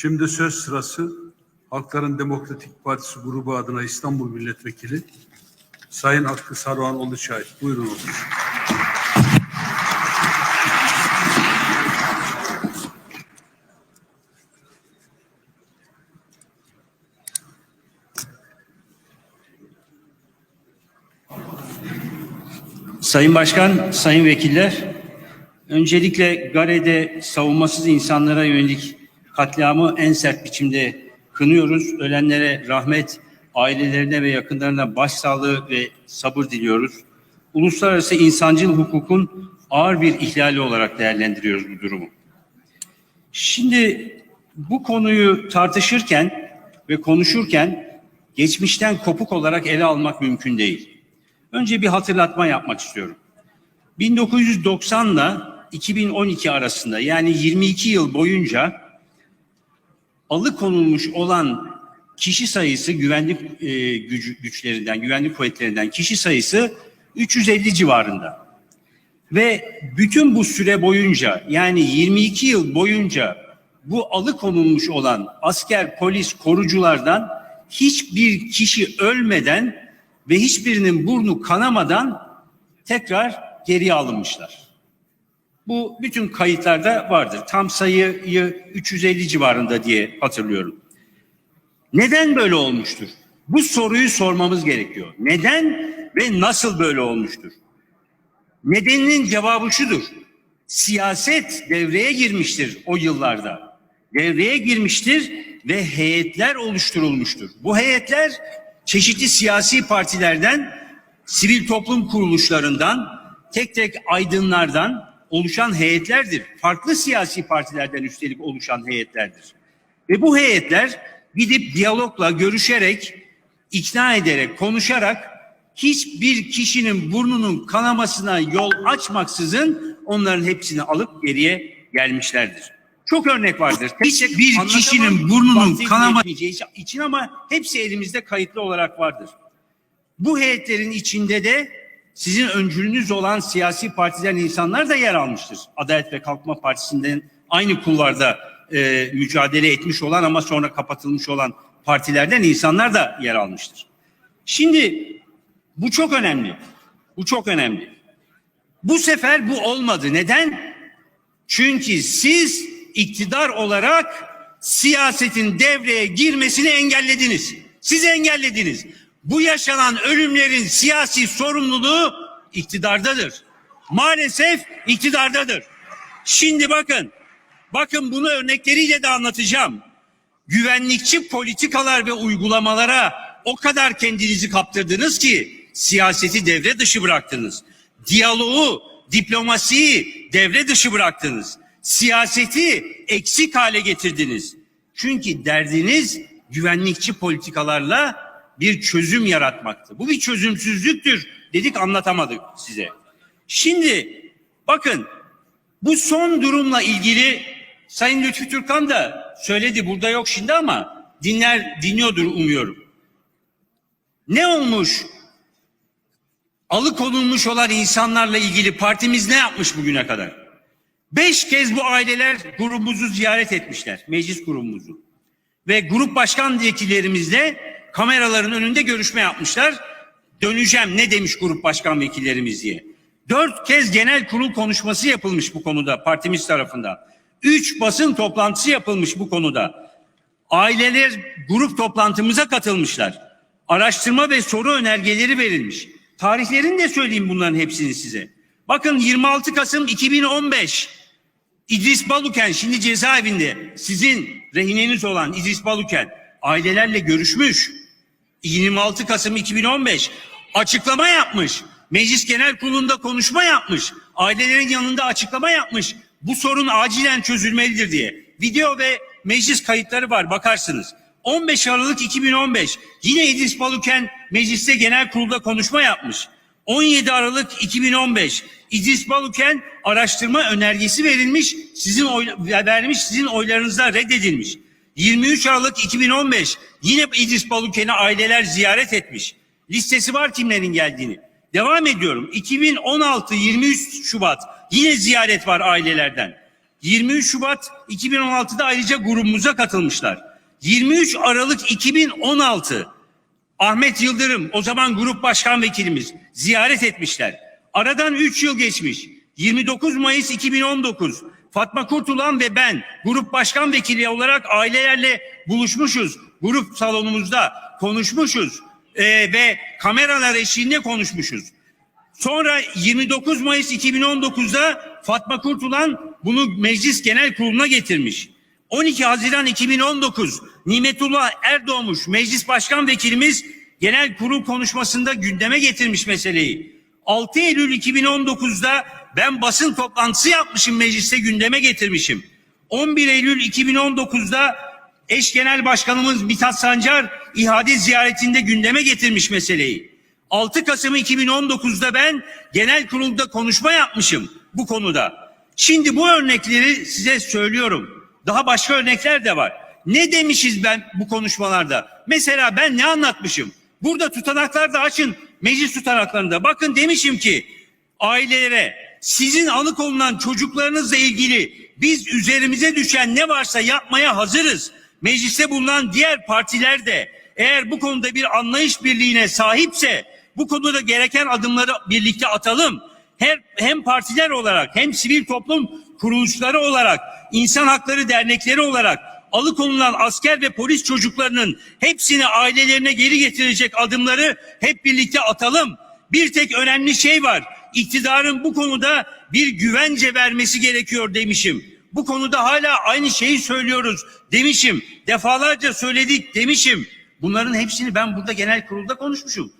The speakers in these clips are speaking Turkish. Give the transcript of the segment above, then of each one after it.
Şimdi söz sırası Halkların Demokratik Partisi grubu adına İstanbul Milletvekili Sayın Hakkı Saruhan Oluçay. Buyurun oğlum. Sayın Başkan, sayın vekiller, öncelikle Gare'de savunmasız insanlara yönelik katliamı en sert biçimde kınıyoruz. Ölenlere rahmet, ailelerine ve yakınlarına başsağlığı ve sabır diliyoruz. Uluslararası insancıl hukukun ağır bir ihlali olarak değerlendiriyoruz bu durumu. Şimdi bu konuyu tartışırken ve konuşurken geçmişten kopuk olarak ele almak mümkün değil. Önce bir hatırlatma yapmak istiyorum. 1990 ile 2012 arasında yani 22 yıl boyunca alıkonulmuş olan kişi sayısı güvenlik e, gücü, güçlerinden, güvenlik kuvvetlerinden kişi sayısı 350 civarında. Ve bütün bu süre boyunca yani 22 yıl boyunca bu alıkonulmuş olan asker, polis, koruculardan hiçbir kişi ölmeden ve hiçbirinin burnu kanamadan tekrar geriye alınmışlar. Bu bütün kayıtlarda vardır. Tam sayıyı 350 civarında diye hatırlıyorum. Neden böyle olmuştur? Bu soruyu sormamız gerekiyor. Neden ve nasıl böyle olmuştur? Nedeninin cevabı şudur. Siyaset devreye girmiştir o yıllarda. Devreye girmiştir ve heyetler oluşturulmuştur. Bu heyetler çeşitli siyasi partilerden, sivil toplum kuruluşlarından, tek tek aydınlardan oluşan heyetlerdir. Farklı siyasi partilerden üstelik oluşan heyetlerdir. Ve bu heyetler gidip diyalogla, görüşerek, ikna ederek, konuşarak hiçbir kişinin burnunun kanamasına yol açmaksızın onların hepsini alıp geriye gelmişlerdir. Çok örnek vardır. Hiçbir kişinin burnunun kanamayacağı için ama hepsi elimizde kayıtlı olarak vardır. Bu heyetlerin içinde de sizin öncülünüz olan siyasi partilerin insanlar da yer almıştır. Adalet ve Kalkınma Partisi'nden aynı kulvarda e, mücadele etmiş olan ama sonra kapatılmış olan partilerden insanlar da yer almıştır. Şimdi bu çok önemli. Bu çok önemli. Bu sefer bu olmadı. Neden? Çünkü siz iktidar olarak siyasetin devreye girmesini engellediniz. Siz engellediniz. Bu yaşanan ölümlerin siyasi sorumluluğu iktidardadır. Maalesef iktidardadır. Şimdi bakın, bakın bunu örnekleriyle de anlatacağım. Güvenlikçi politikalar ve uygulamalara o kadar kendinizi kaptırdınız ki siyaseti devre dışı bıraktınız. Diyaloğu, diplomasiyi devre dışı bıraktınız. Siyaseti eksik hale getirdiniz. Çünkü derdiniz güvenlikçi politikalarla bir çözüm yaratmaktı. Bu bir çözümsüzlüktür dedik anlatamadık size. Şimdi bakın bu son durumla ilgili Sayın Lütfü Türkan da söyledi burada yok şimdi ama dinler dinliyordur umuyorum. Ne olmuş? Alıkonulmuş olan insanlarla ilgili partimiz ne yapmış bugüne kadar? Beş kez bu aileler grubumuzu ziyaret etmişler. Meclis grubumuzu. Ve grup başkan vekillerimizle kameraların önünde görüşme yapmışlar. Döneceğim ne demiş grup başkan vekillerimiz diye. Dört kez genel kurul konuşması yapılmış bu konuda partimiz tarafından. Üç basın toplantısı yapılmış bu konuda. Aileler grup toplantımıza katılmışlar. Araştırma ve soru önergeleri verilmiş. Tarihlerini de söyleyeyim bunların hepsini size. Bakın 26 Kasım 2015 İdris Baluken şimdi cezaevinde sizin rehineniz olan İdris Baluken ailelerle görüşmüş. 26 Kasım 2015 açıklama yapmış. Meclis Genel Kurulu'nda konuşma yapmış. Ailelerin yanında açıklama yapmış. Bu sorun acilen çözülmelidir diye. Video ve meclis kayıtları var bakarsınız. 15 Aralık 2015 yine İdris Baluken mecliste genel kurulda konuşma yapmış. 17 Aralık 2015 İdris Baluken araştırma önergesi verilmiş, sizin oy, vermiş, sizin oylarınızda reddedilmiş. 23 Aralık 2015 yine İdris Baluken'i aileler ziyaret etmiş. Listesi var kimlerin geldiğini. Devam ediyorum. 2016 23 Şubat yine ziyaret var ailelerden. 23 Şubat 2016'da ayrıca grubumuza katılmışlar. 23 Aralık 2016 Ahmet Yıldırım o zaman grup başkan vekilimiz ziyaret etmişler. Aradan 3 yıl geçmiş. 29 Mayıs 2019 Fatma Kurtulan ve ben grup başkan vekili olarak ailelerle buluşmuşuz. Grup salonumuzda konuşmuşuz Ee, ve kameralar eşliğinde konuşmuşuz. Sonra 29 Mayıs 2019'da Fatma Kurtulan bunu Meclis Genel Kurulu'na getirmiş. 12 Haziran 2019 Nimetullah Erdoğmuş Meclis Başkan Vekilimiz Genel Kurul konuşmasında gündeme getirmiş meseleyi. 6 Eylül 2019'da ben basın toplantısı yapmışım mecliste gündeme getirmişim. 11 Eylül 2019'da eş genel başkanımız Mithat Sancar ihade ziyaretinde gündeme getirmiş meseleyi. 6 Kasım 2019'da ben genel kurulda konuşma yapmışım bu konuda. Şimdi bu örnekleri size söylüyorum. Daha başka örnekler de var. Ne demişiz ben bu konuşmalarda? Mesela ben ne anlatmışım? Burada tutanaklar da açın. Meclis tutanaklarında. Bakın demişim ki ailelere sizin alıkonulan çocuklarınızla ilgili biz üzerimize düşen ne varsa yapmaya hazırız. Mecliste bulunan diğer partiler de eğer bu konuda bir anlayış birliğine sahipse bu konuda gereken adımları birlikte atalım. Her, hem partiler olarak hem sivil toplum kuruluşları olarak insan hakları dernekleri olarak alıkonulan asker ve polis çocuklarının hepsini ailelerine geri getirecek adımları hep birlikte atalım. Bir tek önemli şey var. İktidarın bu konuda bir güvence vermesi gerekiyor demişim. Bu konuda hala aynı şeyi söylüyoruz demişim. Defalarca söyledik demişim. Bunların hepsini ben burada genel kurulda konuşmuşum.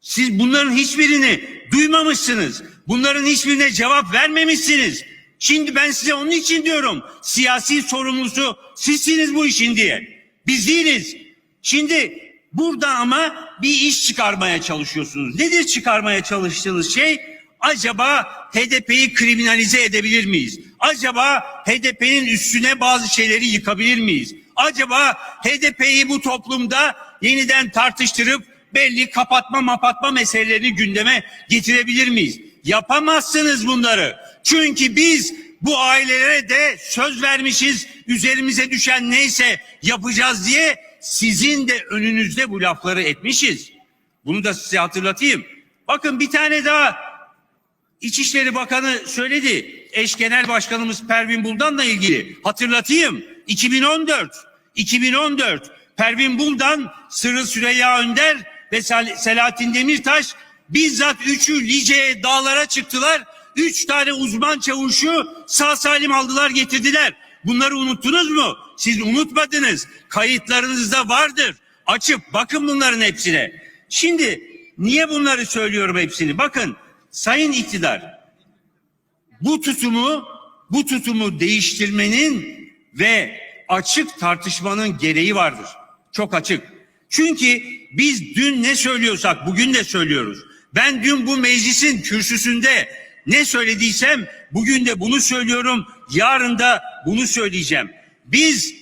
Siz bunların hiçbirini duymamışsınız. Bunların hiçbirine cevap vermemişsiniz. Şimdi ben size onun için diyorum. Siyasi sorumlusu sizsiniz bu işin diye. Biz değiliz. Şimdi burada ama bir iş çıkarmaya çalışıyorsunuz. Nedir çıkarmaya çalıştığınız şey? Acaba HDP'yi kriminalize edebilir miyiz? Acaba HDP'nin üstüne bazı şeyleri yıkabilir miyiz? Acaba HDP'yi bu toplumda yeniden tartıştırıp belli kapatma mapatma meselelerini gündeme getirebilir miyiz? Yapamazsınız bunları. Çünkü biz bu ailelere de söz vermişiz. Üzerimize düşen neyse yapacağız diye sizin de önünüzde bu lafları etmişiz. Bunu da size hatırlatayım. Bakın bir tane daha İçişleri Bakanı söyledi. Eş Genel Başkanımız Pervin Buldan'la ilgili. Hatırlatayım. 2014 2014 Pervin Buldan, Sırrı Süreyya Önder ve Sel- Selahattin Demirtaş bizzat üçü Lice'ye dağlara çıktılar. Üç tane uzman çavuşu sağ salim aldılar getirdiler. Bunları unuttunuz mu? Siz unutmadınız. Kayıtlarınızda vardır. Açıp bakın bunların hepsine. Şimdi niye bunları söylüyorum hepsini? Bakın sayın iktidar bu tutumu bu tutumu değiştirmenin ve açık tartışmanın gereği vardır. Çok açık. Çünkü biz dün ne söylüyorsak bugün de söylüyoruz. Ben dün bu meclisin kürsüsünde ne söylediysem bugün de bunu söylüyorum. Yarın da bunu söyleyeceğim. Biz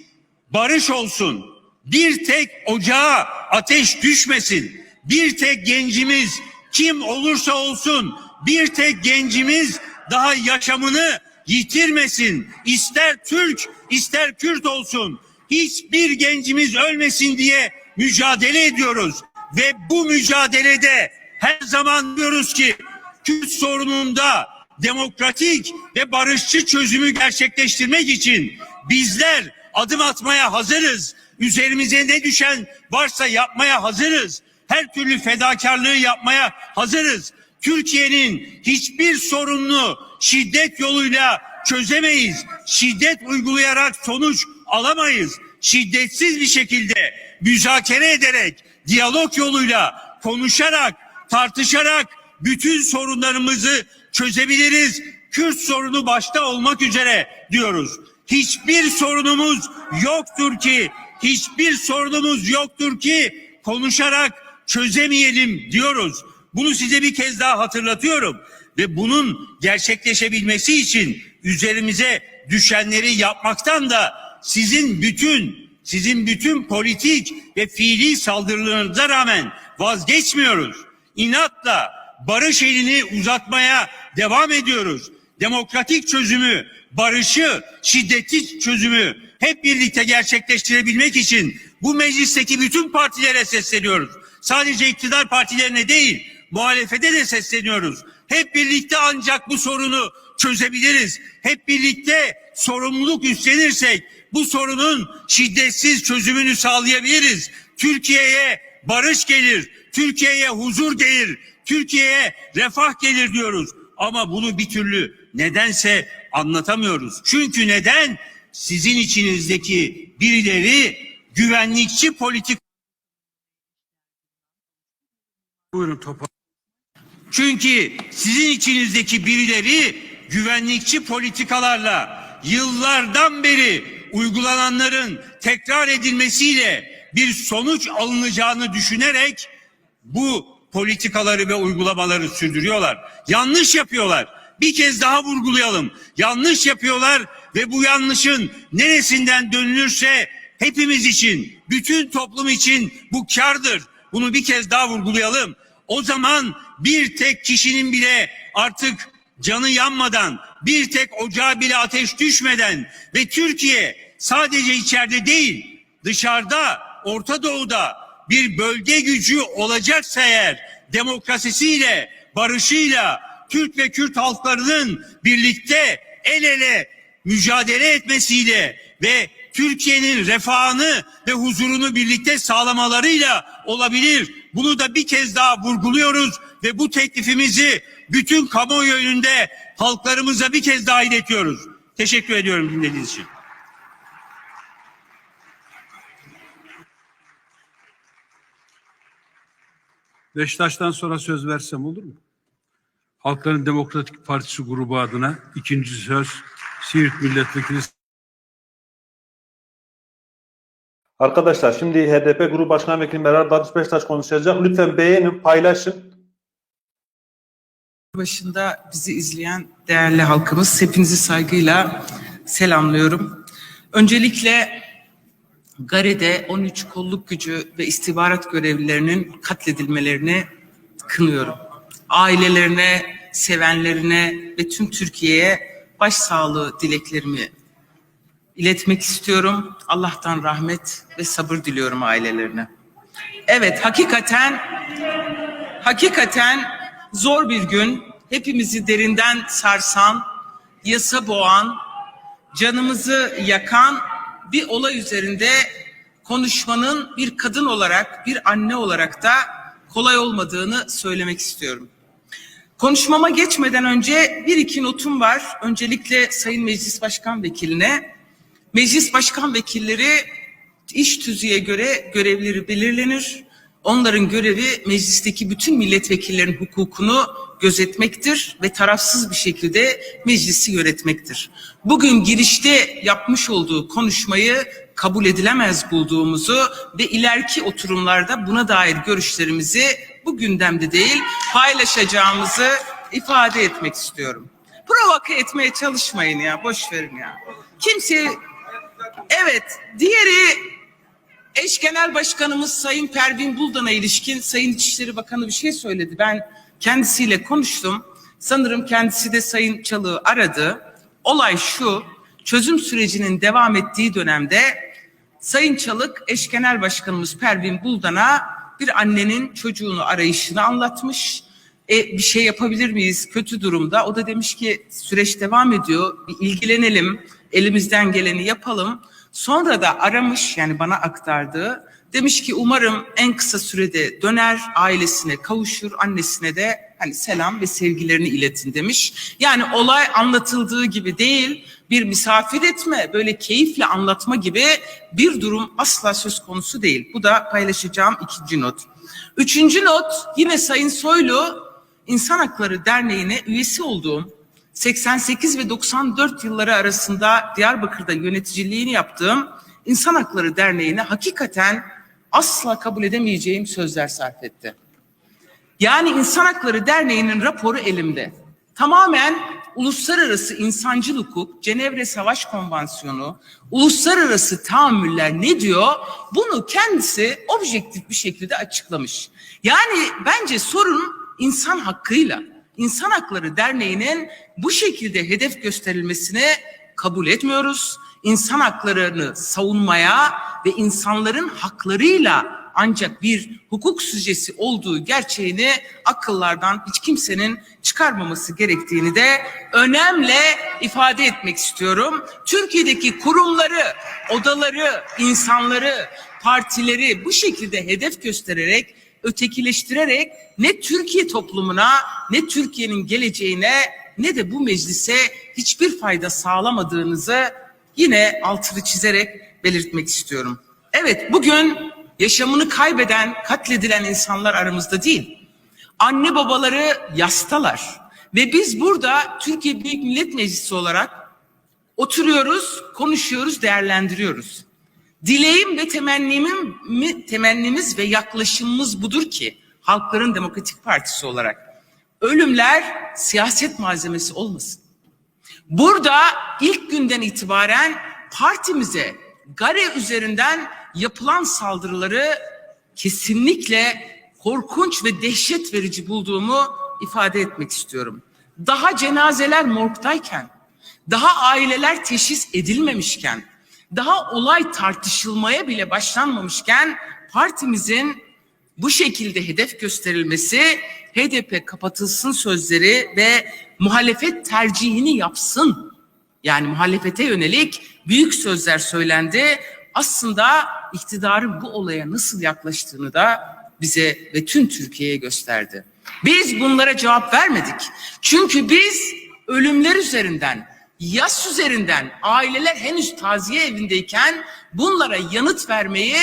barış olsun. Bir tek ocağa ateş düşmesin. Bir tek gencimiz kim olursa olsun bir tek gencimiz daha yaşamını yitirmesin. İster Türk ister Kürt olsun. Hiçbir gencimiz ölmesin diye mücadele ediyoruz. Ve bu mücadelede her zaman diyoruz ki Kürt sorununda demokratik ve barışçı çözümü gerçekleştirmek için bizler adım atmaya hazırız. Üzerimize ne düşen varsa yapmaya hazırız. Her türlü fedakarlığı yapmaya hazırız. Türkiye'nin hiçbir sorununu şiddet yoluyla çözemeyiz. Şiddet uygulayarak sonuç alamayız. Şiddetsiz bir şekilde müzakere ederek, diyalog yoluyla, konuşarak, tartışarak bütün sorunlarımızı çözebiliriz. Kürt sorunu başta olmak üzere diyoruz. Hiçbir sorunumuz yoktur ki, hiçbir sorunumuz yoktur ki konuşarak çözemeyelim diyoruz. Bunu size bir kez daha hatırlatıyorum ve bunun gerçekleşebilmesi için üzerimize düşenleri yapmaktan da sizin bütün sizin bütün politik ve fiili saldırılarınıza rağmen vazgeçmiyoruz. İnatla barış elini uzatmaya devam ediyoruz. demokratik çözümü, barışı, şiddetli çözümü hep birlikte gerçekleştirebilmek için bu meclisteki bütün partilere sesleniyoruz. Sadece iktidar partilerine değil, muhalefete de sesleniyoruz. Hep birlikte ancak bu sorunu çözebiliriz. Hep birlikte sorumluluk üstlenirsek bu sorunun şiddetsiz çözümünü sağlayabiliriz. Türkiye'ye barış gelir, Türkiye'ye huzur gelir, Türkiye'ye refah gelir diyoruz. Ama bunu bir türlü nedense anlatamıyoruz. Çünkü neden? Sizin içinizdeki birileri güvenlikçi politik Buyurun topa. Çünkü sizin içinizdeki birileri güvenlikçi politikalarla yıllardan beri uygulananların tekrar edilmesiyle bir sonuç alınacağını düşünerek bu politikaları ve uygulamaları sürdürüyorlar. Yanlış yapıyorlar. Bir kez daha vurgulayalım. Yanlış yapıyorlar ve bu yanlışın neresinden dönülürse hepimiz için, bütün toplum için bu kardır. Bunu bir kez daha vurgulayalım. O zaman bir tek kişinin bile artık canı yanmadan, bir tek ocağa bile ateş düşmeden ve Türkiye sadece içeride değil, dışarıda, Orta Doğu'da bir bölge gücü olacaksa eğer demokrasisiyle, barışıyla, Türk ve Kürt halklarının birlikte el ele mücadele etmesiyle ve Türkiye'nin refahını ve huzurunu birlikte sağlamalarıyla olabilir. Bunu da bir kez daha vurguluyoruz ve bu teklifimizi bütün kamuoyu önünde halklarımıza bir kez daha iletiyoruz. Teşekkür ediyorum dinlediğiniz için. Beşiktaş'tan sonra söz versem olur mu? Halkların Demokratik Partisi grubu adına ikinci söz Siirt Milletvekili Arkadaşlar şimdi HDP Grup Başkan Vekili Meral Danış Beştaş konuşacak. Lütfen beğenin, paylaşın. başında bizi izleyen değerli halkımız hepinizi saygıyla selamlıyorum. Öncelikle Gare'de 13 kolluk gücü ve istihbarat görevlilerinin katledilmelerini kınıyorum. Ailelerine, sevenlerine ve tüm Türkiye'ye başsağlığı dileklerimi iletmek istiyorum. Allah'tan rahmet ve sabır diliyorum ailelerine. Evet, hakikaten hakikaten zor bir gün, hepimizi derinden sarsan, yasa boğan, canımızı yakan bir olay üzerinde konuşmanın bir kadın olarak, bir anne olarak da kolay olmadığını söylemek istiyorum. Konuşmama geçmeden önce bir iki notum var. Öncelikle Sayın Meclis Başkan Vekiline. Meclis Başkan Vekilleri iş tüzüğe göre görevleri belirlenir. Onların görevi meclisteki bütün milletvekillerinin hukukunu gözetmektir ve tarafsız bir şekilde meclisi yönetmektir. Bugün girişte yapmış olduğu konuşmayı kabul edilemez bulduğumuzu ve ileriki oturumlarda buna dair görüşlerimizi bu gündemde değil paylaşacağımızı ifade etmek istiyorum. Provoke etmeye çalışmayın ya, boş verin ya. Kimse Evet, diğeri eş genel başkanımız Sayın Pervin Buldan'a ilişkin Sayın İçişleri Bakanı bir şey söyledi. Ben kendisiyle konuştum. Sanırım kendisi de Sayın Çalık'ı aradı. Olay şu, çözüm sürecinin devam ettiği dönemde Sayın Çalık eş genel başkanımız Pervin Buldan'a bir annenin çocuğunu arayışını anlatmış. E, bir şey yapabilir miyiz kötü durumda? O da demiş ki süreç devam ediyor. Bir ilgilenelim, elimizden geleni yapalım. Sonra da aramış yani bana aktardığı demiş ki umarım en kısa sürede döner ailesine kavuşur annesine de hani selam ve sevgilerini iletin demiş. Yani olay anlatıldığı gibi değil bir misafir etme böyle keyifle anlatma gibi bir durum asla söz konusu değil. Bu da paylaşacağım ikinci not. Üçüncü not yine Sayın Soylu İnsan Hakları Derneği'ne üyesi olduğum 88 ve 94 yılları arasında Diyarbakır'da yöneticiliğini yaptığım İnsan Hakları Derneği'ne hakikaten asla kabul edemeyeceğim sözler sarf etti. Yani İnsan Hakları Derneği'nin raporu elimde. Tamamen uluslararası insancıl hukuk, Cenevre Savaş Konvansiyonu, uluslararası tahammüller ne diyor? Bunu kendisi objektif bir şekilde açıklamış. Yani bence sorun insan hakkıyla, İnsan Hakları Derneği'nin bu şekilde hedef gösterilmesini kabul etmiyoruz. İnsan haklarını savunmaya ve insanların haklarıyla ancak bir hukuk süjesi olduğu gerçeğini akıllardan hiç kimsenin çıkarmaması gerektiğini de önemli ifade etmek istiyorum. Türkiye'deki kurumları, odaları, insanları, partileri bu şekilde hedef göstererek, ötekileştirerek ne Türkiye toplumuna, ne Türkiye'nin geleceğine, ne de bu meclise hiçbir fayda sağlamadığınızı yine altını çizerek belirtmek istiyorum. Evet bugün yaşamını kaybeden, katledilen insanlar aramızda değil. Anne babaları yastalar. Ve biz burada Türkiye Büyük Millet Meclisi olarak oturuyoruz, konuşuyoruz, değerlendiriyoruz. Dileğim ve temennim, mi- temennimiz ve yaklaşımımız budur ki Halkların Demokratik Partisi olarak ölümler siyaset malzemesi olmasın. Burada ilk günden itibaren partimize Gare üzerinden yapılan saldırıları kesinlikle korkunç ve dehşet verici bulduğumu ifade etmek istiyorum. Daha cenazeler morgdayken, daha aileler teşhis edilmemişken, daha olay tartışılmaya bile başlanmamışken partimizin bu şekilde hedef gösterilmesi HDP kapatılsın sözleri ve muhalefet tercihini yapsın. Yani muhalefete yönelik büyük sözler söylendi. Aslında iktidarın bu olaya nasıl yaklaştığını da bize ve tüm Türkiye'ye gösterdi. Biz bunlara cevap vermedik. Çünkü biz ölümler üzerinden, yas üzerinden aileler henüz taziye evindeyken bunlara yanıt vermeyi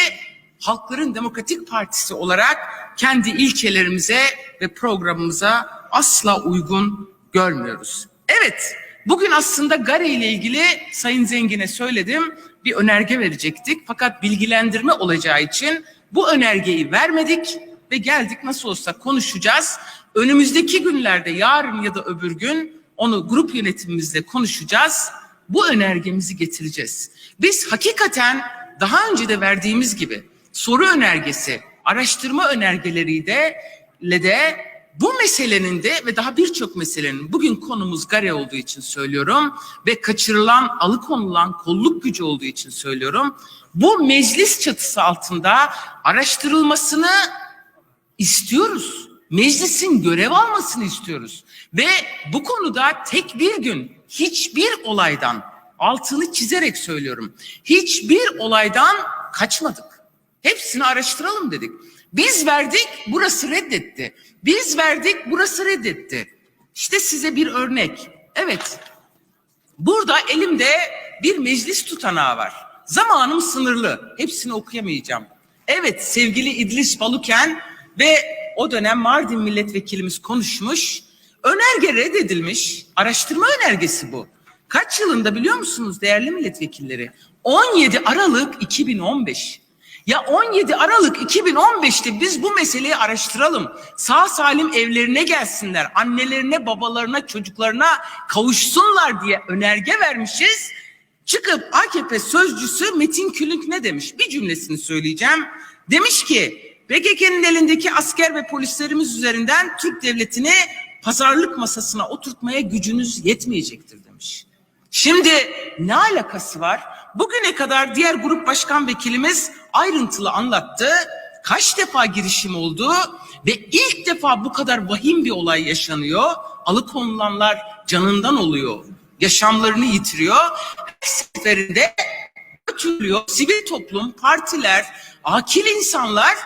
Halkların Demokratik Partisi olarak kendi ilkelerimize ve programımıza asla uygun görmüyoruz. Evet, bugün aslında Gare ile ilgili Sayın Zengin'e söyledim, bir önerge verecektik. Fakat bilgilendirme olacağı için bu önergeyi vermedik ve geldik nasıl olsa konuşacağız. Önümüzdeki günlerde yarın ya da öbür gün onu grup yönetimimizle konuşacağız. Bu önergemizi getireceğiz. Biz hakikaten daha önce de verdiğimiz gibi soru önergesi, araştırma önergeleri de de bu meselenin de ve daha birçok meselenin bugün konumuz Gare olduğu için söylüyorum ve kaçırılan, alıkonulan kolluk gücü olduğu için söylüyorum. Bu meclis çatısı altında araştırılmasını istiyoruz. Meclisin görev almasını istiyoruz. Ve bu konuda tek bir gün hiçbir olaydan altını çizerek söylüyorum. Hiçbir olaydan kaçmadık. Hepsini araştıralım dedik. Biz verdik, burası reddetti. Biz verdik, burası reddetti. İşte size bir örnek. Evet, burada elimde bir meclis tutanağı var. Zamanım sınırlı. Hepsini okuyamayacağım. Evet, sevgili İdris Baluken ve o dönem Mardin milletvekilimiz konuşmuş. Önerge reddedilmiş. Araştırma önergesi bu. Kaç yılında biliyor musunuz değerli milletvekilleri? 17 Aralık 2015. Ya 17 Aralık 2015'te biz bu meseleyi araştıralım. Sağ salim evlerine gelsinler. Annelerine, babalarına, çocuklarına kavuşsunlar diye önerge vermişiz. Çıkıp AKP sözcüsü Metin Külünk ne demiş? Bir cümlesini söyleyeceğim. Demiş ki PKK'nın elindeki asker ve polislerimiz üzerinden Türk devletini pazarlık masasına oturtmaya gücünüz yetmeyecektir demiş. Şimdi ne alakası var? Bugüne kadar diğer grup başkan vekilimiz ayrıntılı anlattı. Kaç defa girişim oldu ve ilk defa bu kadar vahim bir olay yaşanıyor. Alıkonulanlar canından oluyor. Yaşamlarını yitiriyor. Her seferinde götürülüyor. Sivil toplum, partiler, akil insanlar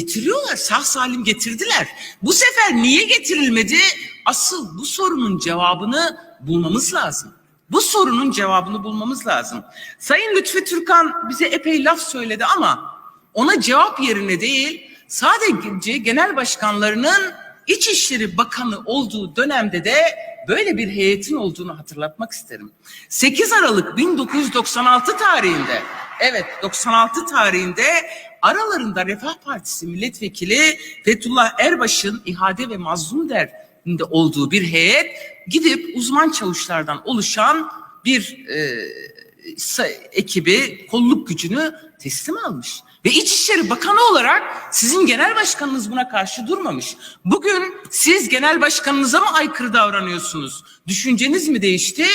getiriyorlar. Sağ salim getirdiler. Bu sefer niye getirilmedi? Asıl bu sorunun cevabını bulmamız lazım. Bu sorunun cevabını bulmamız lazım. Sayın Lütfi Türkan bize epey laf söyledi ama ona cevap yerine değil sadece genel başkanlarının İçişleri Bakanı olduğu dönemde de böyle bir heyetin olduğunu hatırlatmak isterim. 8 Aralık 1996 tarihinde evet 96 tarihinde aralarında Refah Partisi milletvekili Fethullah Erbaş'ın ihade ve mazlum derinde olduğu bir heyet gidip uzman çavuşlardan oluşan bir e, ekibi kolluk gücünü teslim almış. Ve İçişleri Bakanı olarak sizin genel başkanınız buna karşı durmamış. Bugün siz genel başkanınıza mı aykırı davranıyorsunuz? Düşünceniz mi değişti?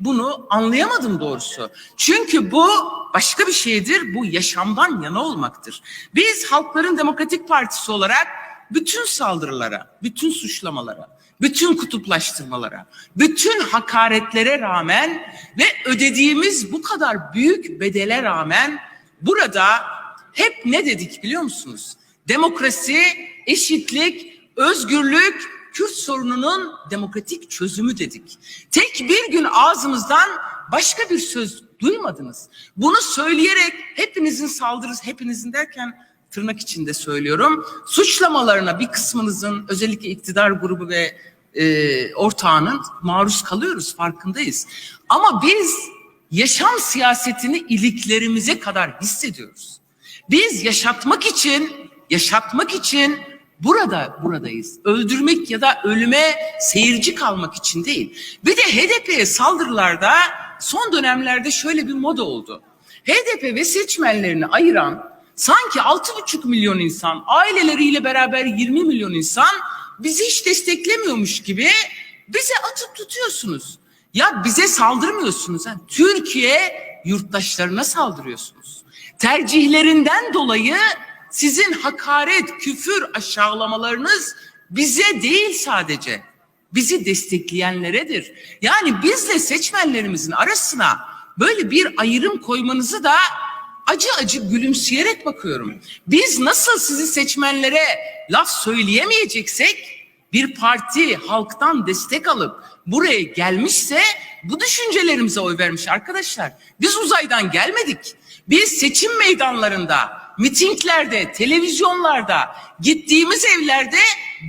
Bunu anlayamadım doğrusu. Çünkü bu başka bir şeydir. Bu yaşamdan yana olmaktır. Biz Halkların Demokratik Partisi olarak bütün saldırılara, bütün suçlamalara, bütün kutuplaştırmalara, bütün hakaretlere rağmen ve ödediğimiz bu kadar büyük bedele rağmen burada hep ne dedik biliyor musunuz? Demokrasi, eşitlik, özgürlük, Kürt sorununun demokratik çözümü dedik. Tek bir gün ağzımızdan başka bir söz duymadınız. Bunu söyleyerek hepinizin saldırısı, hepinizin derken tırnak içinde söylüyorum. Suçlamalarına bir kısmınızın özellikle iktidar grubu ve e, ortağının maruz kalıyoruz farkındayız. Ama biz yaşam siyasetini iliklerimize kadar hissediyoruz. Biz yaşatmak için, yaşatmak için burada buradayız. Öldürmek ya da ölüme seyirci kalmak için değil. Bir de HDP'ye saldırılarda son dönemlerde şöyle bir moda oldu. HDP ve seçmenlerini ayıran sanki 6,5 milyon insan, aileleriyle beraber 20 milyon insan bizi hiç desteklemiyormuş gibi bize atıp tutuyorsunuz. Ya bize saldırmıyorsunuz. Ha. Türkiye yurttaşlarına saldırıyorsunuz. Tercihlerinden dolayı sizin hakaret, küfür, aşağılamalarınız bize değil sadece. Bizi destekleyenleredir. Yani bizle seçmenlerimizin arasına böyle bir ayrım koymanızı da acı acı gülümseyerek bakıyorum. Biz nasıl sizi seçmenlere laf söyleyemeyeceksek bir parti halktan destek alıp buraya gelmişse bu düşüncelerimize oy vermiş arkadaşlar. Biz uzaydan gelmedik. Biz seçim meydanlarında, mitinglerde, televizyonlarda, gittiğimiz evlerde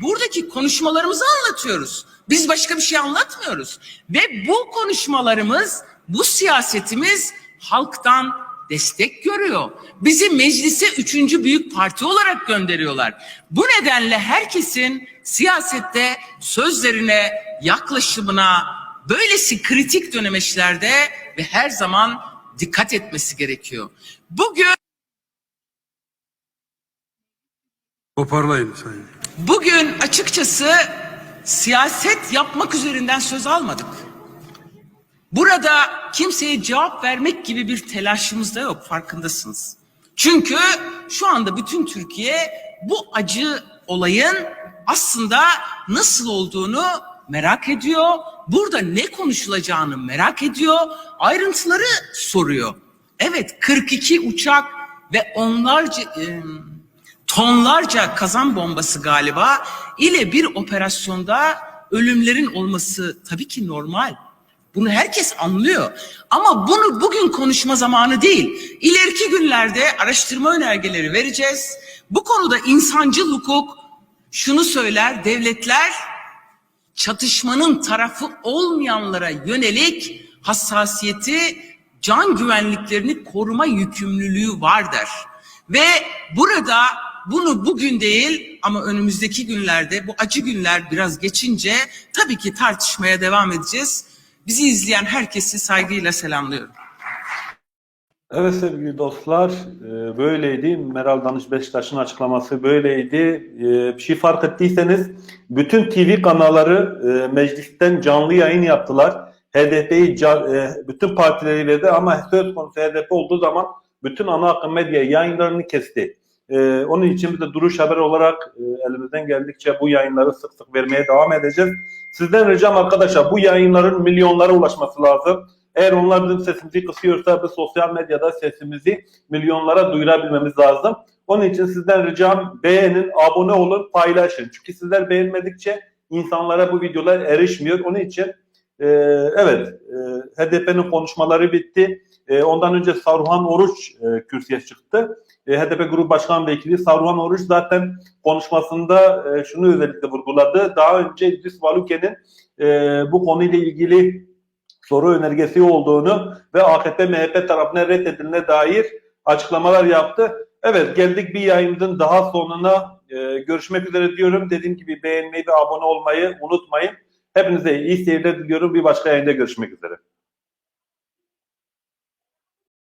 buradaki konuşmalarımızı anlatıyoruz. Biz başka bir şey anlatmıyoruz. Ve bu konuşmalarımız, bu siyasetimiz halktan destek görüyor. Bizi meclise üçüncü büyük parti olarak gönderiyorlar. Bu nedenle herkesin siyasette sözlerine, yaklaşımına, böylesi kritik dönemeçlerde ve her zaman dikkat etmesi gerekiyor. Bugün Toparlayın sayın. Bugün açıkçası siyaset yapmak üzerinden söz almadık. Burada kimseye cevap vermek gibi bir telaşımız da yok farkındasınız. Çünkü şu anda bütün Türkiye bu acı olayın aslında nasıl olduğunu merak ediyor. Burada ne konuşulacağını merak ediyor. Ayrıntıları soruyor. Evet 42 uçak ve onlarca e, tonlarca kazan bombası galiba ile bir operasyonda ölümlerin olması tabii ki normal. Bunu herkes anlıyor. Ama bunu bugün konuşma zamanı değil. İleriki günlerde araştırma önergeleri vereceğiz. Bu konuda insancıl hukuk şunu söyler, devletler çatışmanın tarafı olmayanlara yönelik hassasiyeti, can güvenliklerini koruma yükümlülüğü var der. Ve burada bunu bugün değil ama önümüzdeki günlerde bu acı günler biraz geçince tabii ki tartışmaya devam edeceğiz. Bizi izleyen herkesi saygıyla selamlıyorum. Evet sevgili dostlar, e, böyleydi. Meral Danış Beşiktaş'ın açıklaması böyleydi. E, Bir şey fark ettiyseniz bütün TV kanalları e, meclisten canlı yayın yaptılar. HDP'yi bütün partileriyle de ama söz konusu HDP olduğu zaman bütün ana akım medya yayınlarını kesti. Onun için biz de Duruş Haber olarak elimizden geldikçe bu yayınları sık sık vermeye devam edeceğiz. Sizden ricam arkadaşlar bu yayınların milyonlara ulaşması lazım. Eğer onlar bizim sesimizi kısıyorsa biz sosyal medyada sesimizi milyonlara duyurabilmemiz lazım. Onun için sizden ricam beğenin, abone olun, paylaşın. Çünkü sizler beğenmedikçe insanlara bu videolar erişmiyor. Onun için e, evet e, HDP'nin konuşmaları bitti. E, ondan önce Saruhan Oruç e, kürsüye çıktı. E, HDP Grup Başkan Vekili Saruhan Oruç zaten konuşmasında e, şunu özellikle vurguladı. Daha önce İdris Valuke'nin e, bu konuyla ilgili soru önergesi olduğunu ve AKP MHP tarafına reddedilene dair açıklamalar yaptı. Evet geldik bir yayının daha sonuna Ee, görüşmek üzere diyorum. Dediğim gibi beğenmeyi ve abone olmayı unutmayın. Hepinize iyi seyirler diliyorum. Bir başka yayında görüşmek üzere.